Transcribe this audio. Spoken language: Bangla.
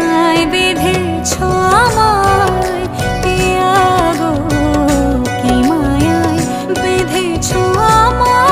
মায়ায় বেঁধেছ আমায় পিয়াগো কি মায়ায় বেঁধেছ আমায়?